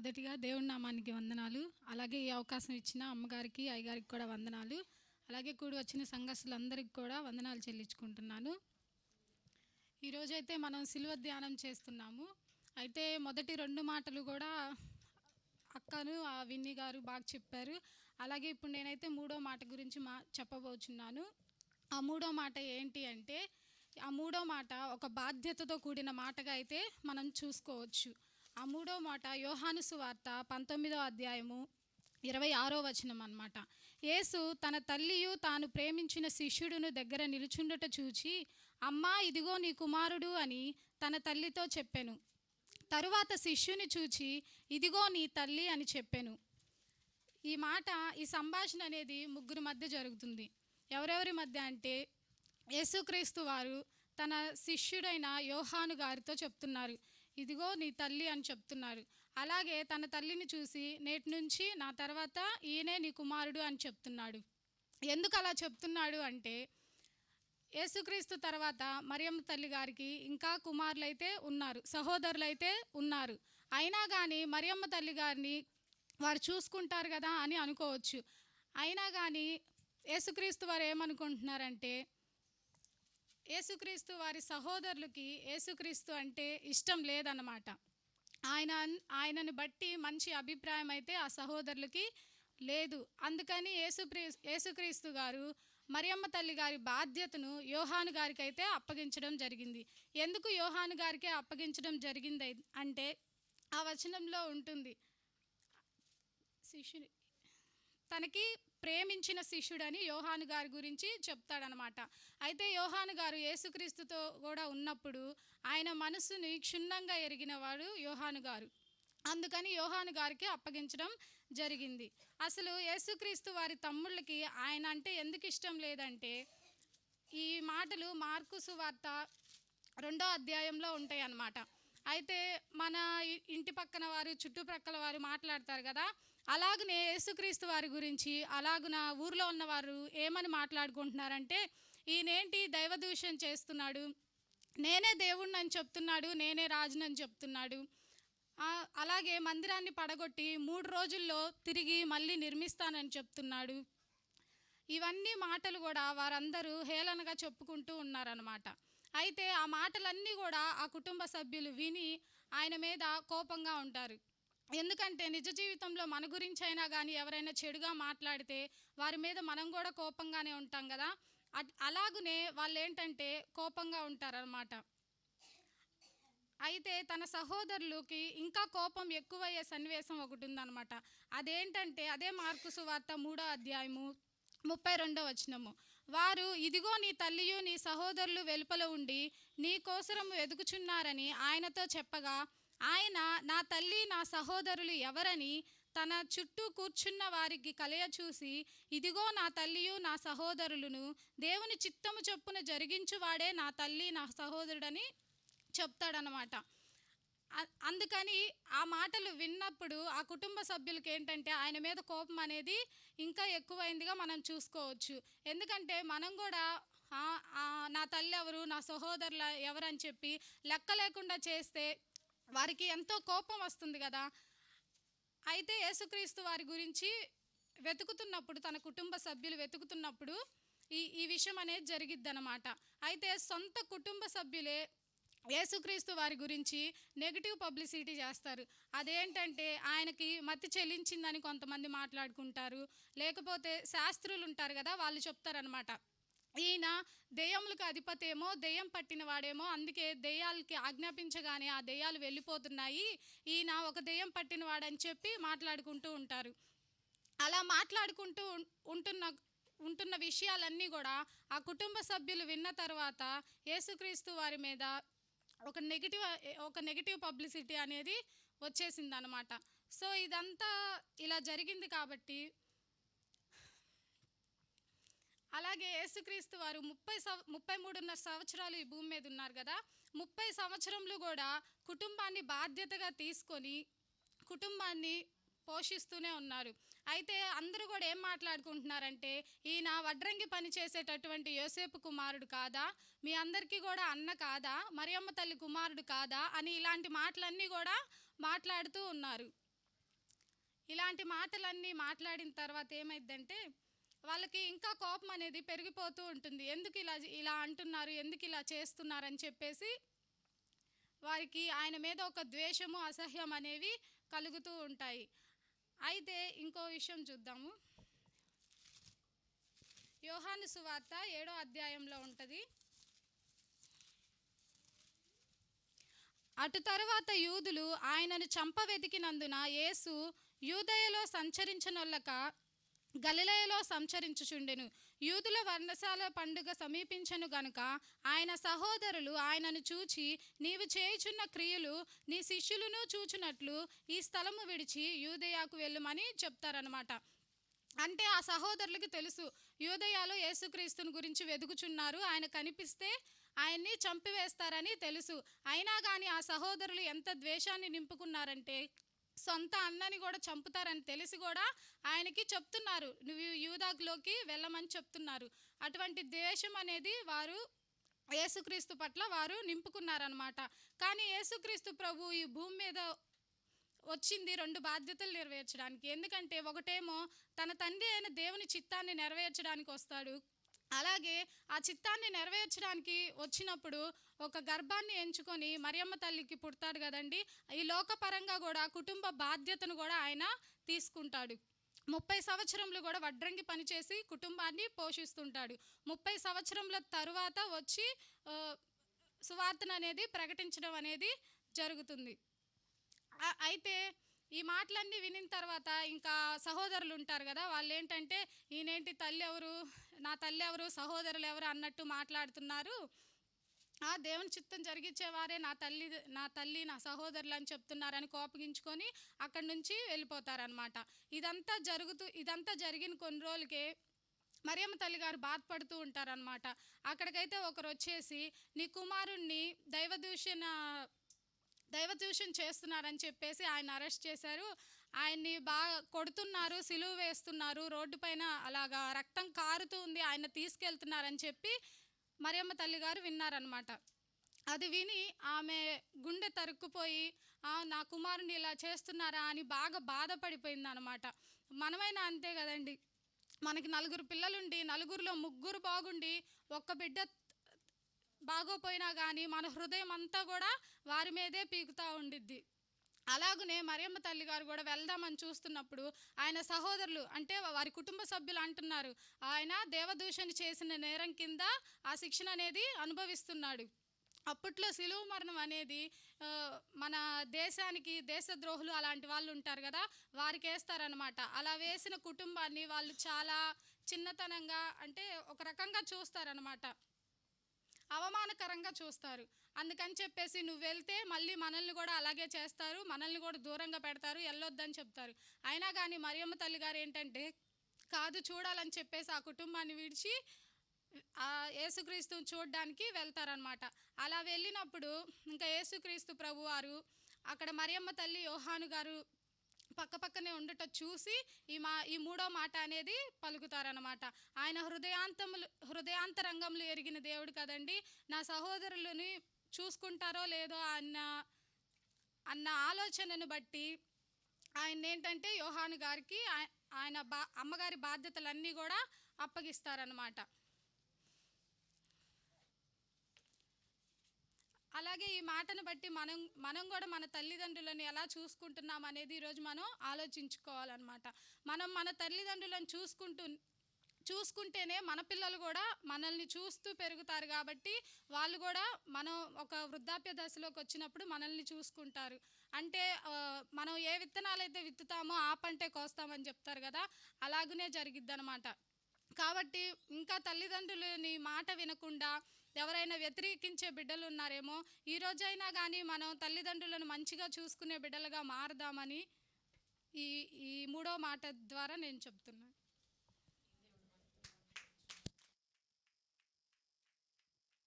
మొదటిగా దేవుడి నామానికి వందనాలు. అలాగే ఈ అవకాశం ఇచ్చిన అమ్మగారికి అయ్యగారికి కూడా వందనాలు. అలాగే కూడి వచ్చిన సంఘస్థులందరికీ కూడా వందనాలు చెల్లించుకుంటున్నాను. ఈరోజైతే మనం సిలువ ధ్యానం చేస్తున్నాము. అయితే మొదటి రెండు మాటలు కూడా అక్కను ఆ విన్ని గారు బాగా చెప్పారు. అలాగే ఇప్పుడు నేనైతే మూడో మాట గురించి మా చెప్పబోచున్నాను. ఆ మూడో మాట ఏంటి అంటే ఆ మూడో మాట ఒక బాధ్యతతో కూడిన మాటగా అయితే మనం చూసుకోవచ్చు. ఆ మూడో మాట యోహాను సువార్త పంతొమ్మిదో అధ్యాయము ఇరవై ఆరో వచనం అన్నమాట. యేసు తన తల్లియు తాను ప్రేమించిన శిష్యుడును దగ్గర నిలుచుండుట చూచి అమ్మా ఇదిగో నీ కుమారుడు అని తన తల్లితో చెప్పాను. తరువాత శిష్యుని చూచి ఇదిగో నీ తల్లి అని చెప్పాను. ఈ మాట ఈ సంభాషణ అనేది ముగ్గురు మధ్య జరుగుతుంది. ఎవరెవరి మధ్య అంటే యేసుక్రీస్తు వారు తన శిష్యుడైన యోహాను గారితో చెప్తున్నారు. ఇదిగో నీ తల్లి అని చెప్తున్నారు అలాగే తన తల్లిని చూసి నేటి నుంచి నా తర్వాత ఈయనే నీ కుమారుడు అని చెప్తున్నాడు. ఎందుకు అలా చెప్తున్నాడు అంటే యేసుక్రీస్తు తర్వాత మరియమ్మ తల్లి గారికి ఇంకా కుమారులు అయితే ఉన్నారు సహోదరులు అయితే ఉన్నారు. అయినా కానీ మరియమ్మ తల్లి గారిని వారు చూసుకుంటారు కదా అని అనుకోవచ్చు. అయినా కానీ యేసుక్రీస్తు వారు ఏమనుకుంటున్నారంటే యేసుక్రీస్తు వారి సహోదరులకి యేసుక్రీస్తు అంటే ఇష్టం లేదన్నమాట. ఆయన ఆయనను బట్టి మంచి అభిప్రాయం అయితే ఆ సహోదరులకి లేదు. అందుకని యేసుక్రీ యేసుక్రీస్తు గారు మరియమ్మ తల్లి గారి బాధ్యతను యోహాను గారికి అయితే అప్పగించడం జరిగింది. ఎందుకు యోహాను గారికే అప్పగించడం జరిగింది అంటే ఆ వచనంలో ఉంటుంది. శిష్యుని తనకి ప్రేమించిన శిష్యుడని యోహాను గారి గురించి చెప్తాడనమాట. అయితే యోహాను గారు యేసుక్రీస్తుతో కూడా ఉన్నప్పుడు ఆయన మనసుని క్షుణ్ణంగా ఎరిగినవాడు యోహాను గారు. అందుకని యోహాను గారికి అప్పగించడం జరిగింది. అసలు యేసుక్రీస్తు వారి తమ్ముళ్ళకి ఆయన అంటే ఎందుకు ఇష్టం లేదంటే ఈ మాటలు మార్కు సువార్త రెండో అధ్యాయంలో ఉంటాయి అన్నమాట అయితే మన ఇంటి పక్కన వారు చుట్టుప్రక్కల వారు మాట్లాడతారు కదా అలాగనే యేసుక్రీస్తు వారి గురించి అలాగున ఊర్లో ఉన్నవారు ఏమని మాట్లాడుకుంటున్నారంటే ఈయనేంటి దైవదూషణ చేస్తున్నాడు నేనే దేవుణ్ణి అని చెప్తున్నాడు నేనే రాజునని చెప్తున్నాడు. అలాగే మందిరాన్ని పడగొట్టి మూడు రోజుల్లో తిరిగి మళ్ళీ నిర్మిస్తానని చెప్తున్నాడు. ఇవన్నీ మాటలు కూడా వారందరూ హేళనగా చెప్పుకుంటూ ఉన్నారనమాట అయితే ఆ మాటలన్నీ కూడా ఆ కుటుంబ సభ్యులు విని ఆయన మీద కోపంగా ఉంటారు. ఎందుకంటే నిజ జీవితంలో మన గురించి అయినా కానీ ఎవరైనా చెడుగా మాట్లాడితే వారి మీద మనం కూడా కోపంగానే ఉంటాం కదా. అట్- అలాగునే వాళ్ళు ఏంటంటే కోపంగా ఉంటారనమాట అయితే తన సహోదరులకి ఇంకా కోపం ఎక్కువయ్యే సన్నివేశం ఒకటి ఉందన్నమాట అదేంటంటే అదే మార్కు సువార్త మూడో అధ్యాయము ముప్పై రెండో వచనము. వారు ఇదిగో నీ తల్లియు నీ సహోదరులు వెలుపల ఉండి నీ కోసరము ఎదుగుచున్నారని ఆయనతో చెప్పగా ఆయన నా తల్లి నా సహోదరులు ఎవరని తన చుట్టూ కూర్చున్న వారికి కలయ చూసి ఇదిగో నా తల్లియు నా సహోదరులను దేవుని చిత్తము చొప్పున జరిగించువాడే నా తల్లి నా సహోదరుడని చెప్తాడనమాట అందుకని ఆ మాటలు విన్నప్పుడు ఆ కుటుంబ సభ్యులకి ఏంటంటే ఆయన మీద కోపం అనేది ఇంకా ఎక్కువైందిగా మనం చూసుకోవచ్చు. ఎందుకంటే మనం కూడా నా తల్లి ఎవరు నా సహోదరుల ఎవరని చెప్పి లెక్క లేకుండా చేస్తే వారికి ఎంతో కోపం వస్తుంది కదా. అయితే యేసుక్రీస్తు వారి గురించి వెతుకుతున్నప్పుడు తన కుటుంబ సభ్యులు వెతుకుతున్నప్పుడు ఈ ఈ విషయం అనేది జరిగిద్దనమాట అయితే సొంత కుటుంబ సభ్యులే యేసుక్రీస్తు వారి గురించి నెగిటివ్ పబ్లిసిటీ చేస్తారు. అదేంటంటే ఆయనకి మతి చెల్లించిందని కొంతమంది మాట్లాడుకుంటారు. లేకపోతే శాస్త్రులు ఉంటారు కదా వాళ్ళు చెప్తారనమాట ఈయన దెయ్యములకు అధిపతి ఏమో దెయ్యం పట్టిన వాడేమో అందుకే దెయ్యాలకి ఆజ్ఞాపించగానే ఆ దెయ్యాలు వెళ్ళిపోతున్నాయి. ఈయన ఒక దెయ్యం పట్టిన వాడని చెప్పి మాట్లాడుకుంటూ ఉంటారు. అలా మాట్లాడుకుంటూ ఉంటున్న ఉంటున్న విషయాలన్నీ కూడా ఆ కుటుంబ సభ్యులు విన్న తర్వాత యేసుక్రీస్తు వారి మీద ఒక నెగిటివ్ ఒక నెగిటివ్ పబ్లిసిటీ అనేది వచ్చేసింది అనమాట సో ఇదంతా ఇలా జరిగింది కాబట్టి అలాగే యేసుక్రీస్తు వారు ముప్పై సంవ ముప్పై మూడున్నర సంవత్సరాలు ఈ భూమి మీద ఉన్నారు కదా. ముప్పై సంవత్సరంలో కూడా కుటుంబాన్ని బాధ్యతగా తీసుకొని కుటుంబాన్ని పోషిస్తూనే ఉన్నారు. అయితే అందరూ కూడా ఏం మాట్లాడుకుంటున్నారంటే ఈయన వడ్రంగి పని చేసేటటువంటి యోసేపు కుమారుడు కాదా? మీ అందరికీ కూడా అన్న కాదా? మరియమ్మ తల్లి కుమారుడు కాదా? అని ఇలాంటి మాటలన్నీ కూడా మాట్లాడుతూ ఉన్నారు. ఇలాంటి మాటలన్నీ మాట్లాడిన తర్వాత ఏమైందంటే వాళ్ళకి ఇంకా కోపం అనేది పెరిగిపోతూ ఉంటుంది. ఎందుకు ఇలా ఇలా అంటున్నారు? ఎందుకు ఇలా చేస్తున్నారు? అని చెప్పేసి వారికి ఆయన మీద ఒక ద్వేషము అసహ్యం అనేవి కలుగుతూ ఉంటాయి. అయితే ఇంకో విషయం చూద్దాము. యోహాను సువార్త ఏడో అధ్యాయంలో ఉంటుంది. అటు తరువాత యూదులు ఆయనను చంపవెతికినందున యేసు యూదయలో సంచరించనొల్లక గలిలయలో సంచరించుచుండెను. యూదుల వర్ణశాల పండుగ సమీపించను గనుక ఆయన సహోదరులు ఆయనను చూచి నీవు చేయుచున్న క్రియలు నీ శిష్యులను చూచునట్లు ఈ స్థలము విడిచి యూదయాకు వెళ్ళమని చెప్తారనమాట అంటే ఆ సహోదరులకి తెలుసు యూదయాలో యేసుక్రీస్తుని గురించి వెతుకుచున్నారు ఆయన కనిపిస్తే ఆయన్ని చంపివేస్తారని తెలుసు. అయినా కానీ ఆ సహోదరులు ఎంత ద్వేషాన్ని నింపుకున్నారంటే సొంత అన్నని కూడా చంపుతారని తెలిసి కూడా ఆయనకి చెప్తున్నారు. నువ్వు యూదాగ్లోకి వెళ్ళమని చెప్తున్నారు. అటువంటి ద్వేషం అనేది వారు యేసుక్రీస్తు పట్ల వారు నింపుకున్నారనమాట కానీ యేసుక్రీస్తు ప్రభు ఈ భూమి మీద వచ్చింది రెండు బాధ్యతలు నెరవేర్చడానికి. ఎందుకంటే ఒకటేమో తన తండ్రి అయిన దేవుని చిత్తాన్ని నెరవేర్చడానికి వస్తాడు. అలాగే ఆ చిత్తాన్ని నెరవేర్చడానికి వచ్చినప్పుడు ఒక గర్భాన్ని ఎంచుకొని మరియమ్మ తల్లికి పుడతాడు కదండి. ఈ లోకపరంగా కూడా కుటుంబ బాధ్యతను కూడా ఆయన తీసుకుంటాడు. ముప్పై సంవత్సరంలో కూడా వడ్రంగి పనిచేసి కుటుంబాన్ని పోషిస్తుంటాడు. ముప్పై సంవత్సరంల తరువాత వచ్చి సువార్తను అనేది ప్రకటించడం అనేది జరుగుతుంది. అయితే ఈ మాటలన్నీ వినిన తర్వాత ఇంకా సహోదరులు ఉంటారు కదా వాళ్ళు ఏంటంటే ఈయనేంటి తల్లి ఎవరు నా తల్లి ఎవరు సహోదరులు ఎవరు అన్నట్టు మాట్లాడుతున్నారు. ఆ దేవుని చిత్తం జరిగించేవారే నా తల్లి నా తల్లి నా సహోదరులు అని చెప్తున్నారని కోపగించుకొని అక్కడి నుంచి వెళ్ళిపోతారనమాట ఇదంతా జరుగుతూ ఇదంతా జరిగిన కొన్ని రోజులకే మరియమ్మ తల్లి గారు బాధపడుతూ ఉంటారనమాట అక్కడికైతే ఒకరు వచ్చేసి నీ కుమారుణ్ణి దైవదూషణ దైవదూషణ చేస్తున్నారని చెప్పేసి ఆయన అరెస్ట్ చేశారు. ఆయన్ని బాగా కొడుతున్నారు సిలువ వేస్తున్నారు రోడ్డు పైన అలాగా రక్తం కారుతూ ఉంది ఆయన తీసుకెళ్తున్నారని చెప్పి మరియమ్మ తల్లి గారు విన్నారనమాట అది విని ఆమె గుండె తరుక్కుపోయి నా కుమారుని ఇలా చేస్తున్నారా? అని బాగా బాధపడిపోయింది అనమాట మనమైనా అంతే కదండి. మనకి నలుగురు పిల్లలుండి నలుగురిలో ముగ్గురు బాగుండి ఒక్క బిడ్డ బాగోపోయినా కానీ మన హృదయం అంతా కూడా వారి మీదే పీకుతూ ఉండిద్ది. అలాగనే మరియమ్మ తల్లి గారు కూడా వెళ్దామని చూస్తున్నప్పుడు ఆయన సహోదరులు అంటే వారి కుటుంబ సభ్యులు అంటున్నారు ఆయన దేవదూషణ చేసిన నేరం కింద ఆ శిక్షణ అనేది అనుభవిస్తున్నాడు. అప్పట్లో సిలువ మరణం అనేది మన దేశానికి దేశద్రోహులు అలాంటి వాళ్ళు ఉంటారు కదా వారికి వేస్తారనమాట అలా వేసిన కుటుంబాన్ని వాళ్ళు చాలా చిన్నతనంగా అంటే ఒక రకంగా చూస్తారనమాట అవమానకరంగా చూస్తారు. అందుకని చెప్పేసి నువ్వు వెళ్తే మళ్ళీ మనల్ని కూడా అలాగే చేస్తారు. మనల్ని కూడా దూరంగా పెడతారు. వెళ్ళొద్దని చెప్తారు. అయినా కానీ మరియమ్మ తల్లి గారు ఏంటంటే కాదు చూడాలని చెప్పేసి ఆ కుటుంబాన్ని విడిచి ఆ యేసుక్రీస్తుని చూడడానికి వెళ్తారనమాట అలా వెళ్ళినప్పుడు ఇంకా యేసుక్రీస్తు ప్రభు వారు అక్కడ మరియమ్మ తల్లి యోహాను గారు పక్క పక్కనే ఉండట చూసి ఈ మా ఈ మూడో మాట అనేది పలుకుతారనమాట ఆయన హృదయాంతములు హృదయాంతరంగంలో ఎరిగిన దేవుడు కదండి. నా సహోదరులని చూసుకుంటారో లేదో అన్న అన్న ఆలోచనను బట్టి ఆయన ఏంటంటే యోహాను గారికి ఆయన బా అమ్మగారి బాధ్యతలన్నీ కూడా అప్పగిస్తారనమాట అలాగే ఈ మాటను బట్టి మనం మనం కూడా మన తల్లిదండ్రులను ఎలా చూసుకుంటున్నాం అనేది ఈరోజు మనం ఆలోచించుకోవాలన్నమాట. మనం మన తల్లిదండ్రులను చూసుకుంటూ చూసుకుంటేనే మన పిల్లలు కూడా మనల్ని చూస్తూ పెరుగుతారు కాబట్టి వాళ్ళు కూడా మనం ఒక వృద్ధాప్య దశలోకి వచ్చినప్పుడు మనల్ని చూసుకుంటారు. అంటే మనం ఏ విత్తనాలు అయితే విత్తుతామో ఆ పంటే కోస్తామని చెప్తారు కదా అలాగనే జరిగిద్ది అనమాట కాబట్టి ఇంకా తల్లిదండ్రులని మాట వినకుండా ఎవరైనా వ్యతిరేకించే బిడ్డలు ఉన్నారేమో ఈ రోజైనా కానీ మనం తల్లిదండ్రులను మంచిగా చూసుకునే బిడ్డలుగా మారదామని ఈ ఈ మూడో మాట ద్వారా నేను చెప్తున్నాను